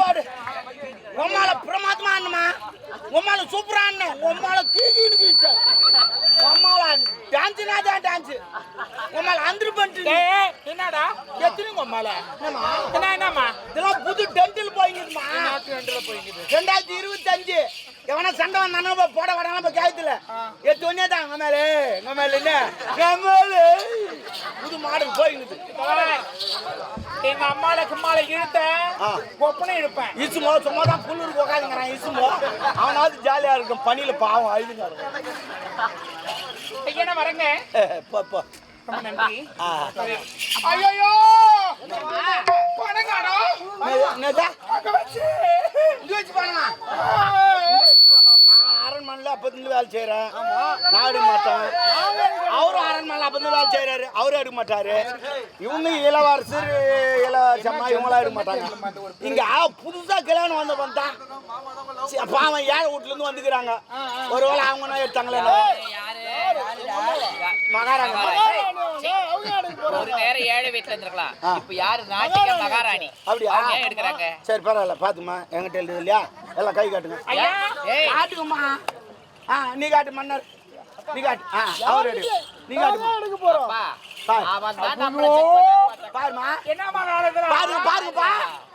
பாடு. உம்மால பிரமாதமா அண்ணமா? உம்மால சூப்பரா அண்ணன் உம்மால கீகின்னு கீச்சா. உம்மால டான்ஸ்னா தான் டான்ஸ். உம்மால அந்திரு பண்ணிட்டு என்னடா? எத்தனைங்க உம்மால? என்னம்மா? என்ன என்னம்மா? இதெல்லாம் புது டென்டில் போய்க்குது ரெண்டாயிரத்தி இருபத்தஞ்சு. எவனா சண்டை வந்தானோ போய் போட வரானோ போய் கேத்துல எட்டு ஒன்னே தான் உங்க மேலே. உங்க மேல என்ன? புது மாடல் போய்க்குது பார், எங்க அம்மால கும்மால இழுத்த. கொப்பனை இழுப்பேன் இசுமோ சும்மா தான் புல்லூருக்கு உட்காந்துங்கிறான் இசுமோ. அவனாவது ஜாலியா இருக்கும் பனியில பாவம் அழுதுங்க ஐயா வரங்க? போ போ. ரொம்ப நன்றி. ஐயோ பணங்காடோ? அங்க வச்சு. இங்க வச்சு அப்போதுலேருந்து வேலை செய்கிறேன் நான் எடுக்க மாட்டேன். அவரும் அரண்மனையில் அப்போதுலேருந்து வேலை செய்கிறாரு அவரும் எடுக்க மாட்டாரு. இவங்க இளவரசர் இளவரசம்மா இவங்களாம் எடுக்க மாட்டாங்க. இங்கே புதுசாக கல்யாணம் வந்த வந்தான் பாவம் ஏழை வீட்டுலேருந்து வந்துக்கிறாங்க. ஒருவேளை அவங்க எடுத்தாங்களே மகாராணி. ஒரு நேரம் ஏழை வீட்டுல இருந்திருக்கலாம். இப்ப யாரு மகாராணி? அப்படியா? எடுக்கிறாங்க? சரி பரவாயில்ல பார்த்துமா என்கிட்ட இல்லையா எல்லாம் கை காட்டுங்க. காட்டுங்கம்மா. நீ காட்டு மன்னர். நீ காட்டு அவர் எடு நீ அப்பா, பாரு. அவன் தான் நம்மள பண்ணி பாருமா வேலை பாருங்க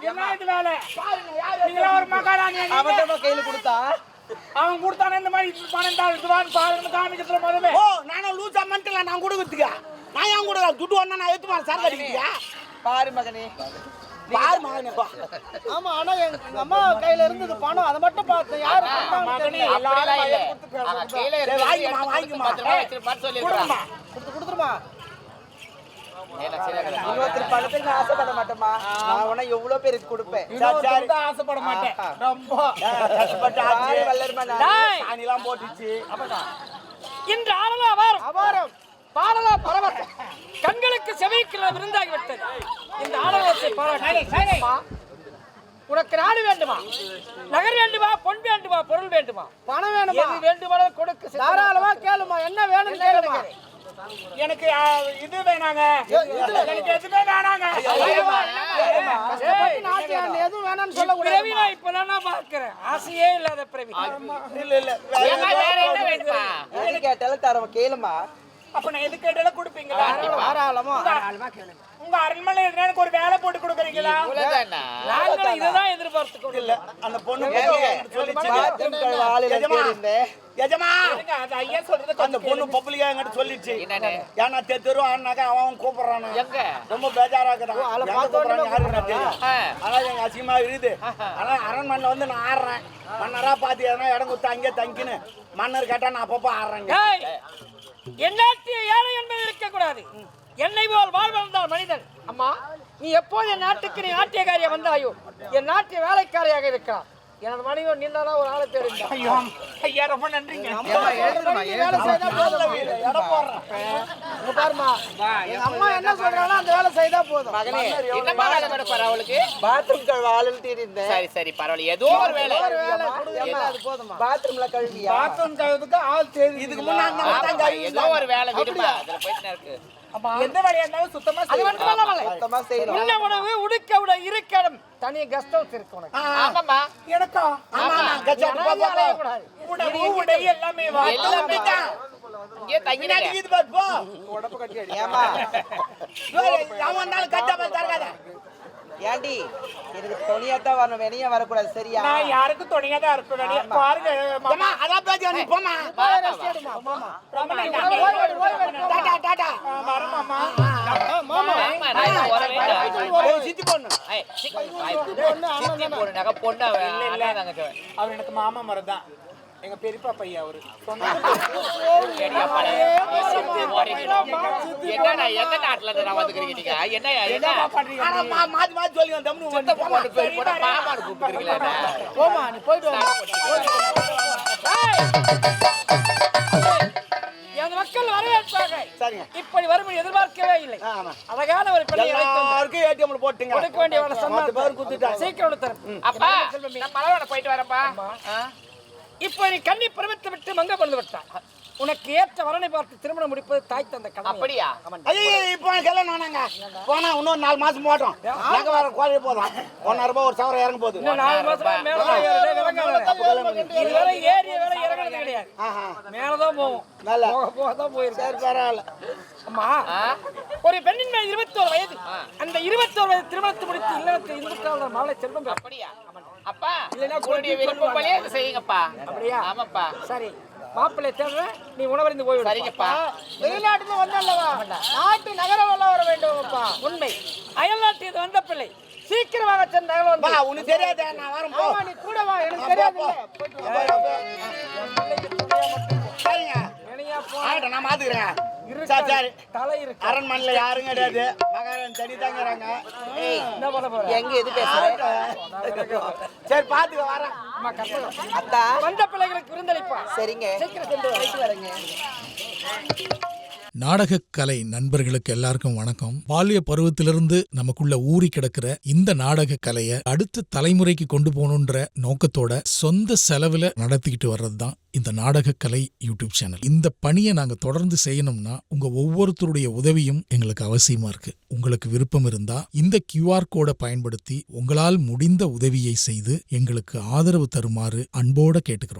என்ன இது வேலை? ஒரு மகாராணி கையில கொடுத்தா? அவன் கொடுத்தானே இந்த மாதிரி தான் இதுவான்னு பாருங்க காமிக்கிறதுல முதல்ல ஓ நானும் லூசா மன்ட்டல நான் கொடுக்கறதுக்கு? நான் ஏன் கொடுக்க துட்டு நான் எடுத்து மாதிரி சரக்கு அடிக்கிறியா பாரு மகனே. பாரு மகனே பா ஆமா ஆனா எங்க அம்மா கையில இருந்தது பணம். அதை மட்டும் பார்த்தேன். யாரு. கொடுங்கம்மா. கொடுத்து கொடுத்துருமா கதை. இன்னொருத்தர் பணத்துக்கு நான் ஆசைப்பட மாட்டேமா நான் உன எவ்வளவு பேருக்கு கொடுப்பேன். ஆசைப்பட மாட்டேன். ரொம்ப. கஷ்டப்பட்டு வல்லருமா நான். போட்டுச்சு. இன்று ஆடலா அபாரம். அபாரம். பாடலா பரவட்டம் கண்களுக்கு செவிக்குள்ள விருந்தாகிவிட்டது. இந்த ஆடலத்தை பாராட்டு. உனக்கு நாடு வேண்டுமா? நகர் வேண்டுமா? பொன் வேண்டுமா? பொருள் வேண்டுமா? பணம் வேணுமா? எது வேண்டுமானாலும் கொடுக்க. தாராளமா கேளுமா. என்ன வேணும்னு கேளுமா? எனக்கு இது வேணாங்க. எனக்கு எதுவுமே வேணாங்க. எதுவும் வேணாம்னு சொல்ல பிறவி நான் இப்பதான் நான் பார்க்கிறேன்? ஆசையே இல்லாத பிறவி இல்ல இல்ல. வேற என்ன வேணுமா? கேட்டாலும் தரவன் கேளுமா. அப்ப நான் எது கேட்டாலும் கொடுப்பீங்களா? தாராளமா. உங்க அரண்மனை எனக்கு ஒரு வேலை போட்டு கொடுக்குறீங்களா? நாங்களும் இதுதான் எதிர்பார்த்து கொண்டு இல்ல அந்த பொண்ணு எஜமா! ஐயா சொல்றது அந்த பொண்ணு பப்ளிக்கா என்கிட்ட சொல்லிச்சு. என்னன்னு? ஏன்னா தெ- தெரு ஆனாக்கா அவன் கூப்பிடுறானு. எங்க? ரொம்ப பேஜாரா இருக்குதான் கூப்பிடுறான்னு யாருக்கு தெரியும். ஆ. ஆனா எங்க அசிங்கமா இருக்குது. ஆனா அரண்மனையில வந்து நான் ஆடுறேன். மன்னரா பாத்து எதனா இடம் கொடுத்து அங்கே தங்கின்னு மன்னர் கேட்டா நான் அப்பப்போ ஆடுறேங்க. எந்நாட்டிய ஏழை என்பது இருக்கக்கூடாது. என்னை போல் வாழ்வந்தால் மனிதன். அம்மா. நீ எப்போது என் நாட்டுக்கு நீ நாட்டியக்காரியா வந்தாயோ? என் நாட்டிய வேலைக்காரியாக இருக்கிறான் எனது மனைவி நின்னா ஒரு ஆளை தேடிந்தான் ஐயோ ஐயா ரொம்ப நன்றிங்க. பாருமா. எங்க அம்மா என்ன சொல்றாங்களோ அந்த வேலை செய்தா போதும். மகனே என்னம்மா வேலை கொடுப்பாரு அவளுக்கு? பாத்ரூம் கழுவ ஆளுன்னு தேடிந்தேன் சரி சரி பரவாயில்ல. ஏதோ ஒரு வேலை. ஒரு வேலை அது போதுமா? பாத்ரூம்ல கழுவியா? பாத்ரூம் கழுவுறதுக்கு ஆள் தேடி இதுக்கு முன்னாடி கழுவி ஏதோ ஒரு வேலை விடுமா? அதுல போயிட்டு இருக்கு. எந்த வேலையா இருந்தாலும் சுத்தமா அது செய்யணும். மட்டும் மொத்தமா செய்யணும் உண்ண உணவு உடுக்க உட இருக்கிடம் தனி கெஸ்ட் ஹவுஸ் இருக்கு உனக்கு. ஆமாம்மா. எனக்கா? ஆமா போ. அலையக்கூடாது. உணவு உடை எல்லாமே வா. எல்லாமே தான் இங்கே தங்கினீங்க இது பாரு, போ. ஏமா ஏய், அவன் வந்தாலும் கச்சா பால் தரகாத. ஏண்டி? எனக்கு துணியா தான் வரணும். வெளியே வரக்கூடாது. சரியா? நான் யாருக்கும் துணையா தான் வெளிய. பாருங்க மாமா. அதான் பேச்சு. நீ போமா ரொம்ப நன்றி. டாடா டாடா. ஆ, அவர் எனக்கு மாமா மரம் தான் எங்க பெரியப்பா பையன் அவரு? போமா நீ போயிட்டு சரிங்க. இப்படி வரும் எதிர்பார்க்கவே இல்லை. அழகான ஒரு பெண்ணை. எல்லாருக்கும் ஏடிஎம்ல போட்டுங்க. கொடுக்க வேண்டிய வேலை பத்து பேர் குத்துட்டாங்க சீக்கிரம் தரும் அப்பா நான் மலவாட போயிட்டு வரேன்ப்பா. ஆ? இப்போ நீ கண்ணி பருவத்தை விட்டு மங்க பண்ணி விட்டான் உனக்கு ஏற்ற வரனை பார்த்து திருமணம் முடிப்பது தாய் தந்த கடமை. அப்படியா? ஐயோ இப்போ கல்யாணம் வேணாங்க போனா இன்னும் நாலு மாசம் போட்டோம். நகை வர கோழி போதும். ஒன்னாயிரம் ரூபாய் ஒரு சவரம் இறங்க போகுது நாலு மாசம் வேற ஏறிய வேலை இறங்குறது கிடையாது. மேலதான் போகும் நல்லா. போக போக தான் போயிருக்கு சரி பரவாயில்ல. அம்மா? ஒரு பெண்ணின் மேல் இருபத்தோரு வயது. அந்த இருபத்தோரு வயது திருமணத்தை முடித்து இல்லத்தில் இந்துக்கான மாலை செல்வம். அப்படியா? அப்பா இல்லைன்னா உங்களுடைய இதை செய்யுங்கப்பா. அப்படியா? ஆமாப்பா. சரி. மாப்பிள்ளை தேடுறேன் நீ உணவறிந்து போய் சரிங்கப்பா. வெளிநாட்டுல வந்தல்லவா? நாட்டு நகரம் எல்லாம் வர வேண்டும் அப்பா உண்மை. அயல் நாட்டில் வந்த பிள்ளை. சீக்கிரமாக சென்ற அயல் வந்து உனக்கு தெரியாதே நான் வரேன் போ. நீ கூட வா எனக்கு தெரியாது சரிங்க. நான் மாத்துக்கிறேன். சரி சரி. தலை இருக்கு? அரண்மனையில யாரும் கிடையாது மகாராணி தனி தாங்கிறாங்க. என்ன பண்ண போற எங்க எது பேசுற சரி பாத்துக்க வரேன். அத்தா. வந்த பிள்ளைகளுக்கு விருந்தளிப்பா. சரிங்க. சீக்கிரம் சென்று. வரேங்க. நாடகக் கலை நண்பர்களுக்கு எல்லாருக்கும் வணக்கம். பால்ய பருவத்திலிருந்து நமக்குள்ள ஊறி கிடக்கிற இந்த நாடக கலைய அடுத்த தலைமுறைக்கு கொண்டு போகணுன்ற நோக்கத்தோட சொந்த செலவுல நடத்திக்கிட்டு வர்றது தான் இந்த நாடகக்கலை கலை யூடியூப் சேனல். இந்த பணியை நாங்க தொடர்ந்து செய்யணும்னா உங்க ஒவ்வொருத்தருடைய உதவியும் எங்களுக்கு அவசியமா இருக்கு. உங்களுக்கு விருப்பம் இருந்தா இந்த கியூஆர் கோடை பயன்படுத்தி உங்களால் முடிந்த உதவியை செய்து எங்களுக்கு ஆதரவு தருமாறு அன்போட கேட்டுக்கிறோம்.